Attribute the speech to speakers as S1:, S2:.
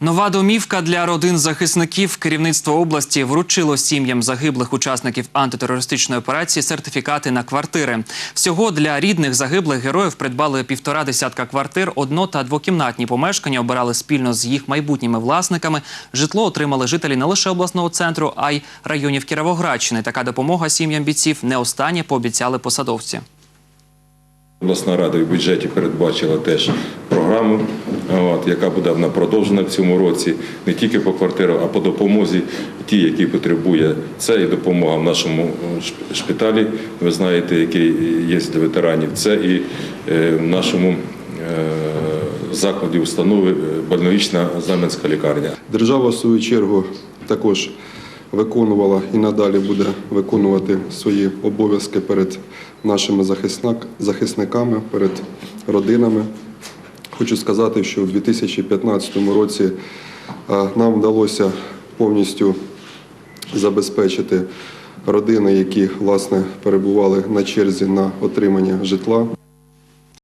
S1: Нова домівка для родин захисників. Керівництво області вручило сім'ям загиблих учасників антитерористичної операції сертифікати на квартири. Всього для рідних загиблих героїв придбали півтора десятка квартир. Одно та двокімнатні помешкання обирали спільно з їх майбутніми власниками. Житло отримали жителі не лише обласного центру, а й районів Кіровоградщини. Така допомога сім'ям бійців не останнє пообіцяли посадовці.
S2: Обласна рада в бюджеті передбачила теж програму, от, яка буде вона продовжена в цьому році не тільки по квартирам, а по допомозі ті, які потребує. Це і допомога в нашому е, шпиталі. Ви знаєте, який є для ветеранів. Це і е, в нашому е, закладі установи больнична Знам'янська лікарня.
S3: Держава, в свою чергу, також виконувала і надалі буде виконувати свої обов'язки перед нашими захисник- захисниками, перед родинами. Хочу сказати, що в 2015 році е, нам вдалося повністю забезпечити родини, які власне перебували на черзі на отримання житла.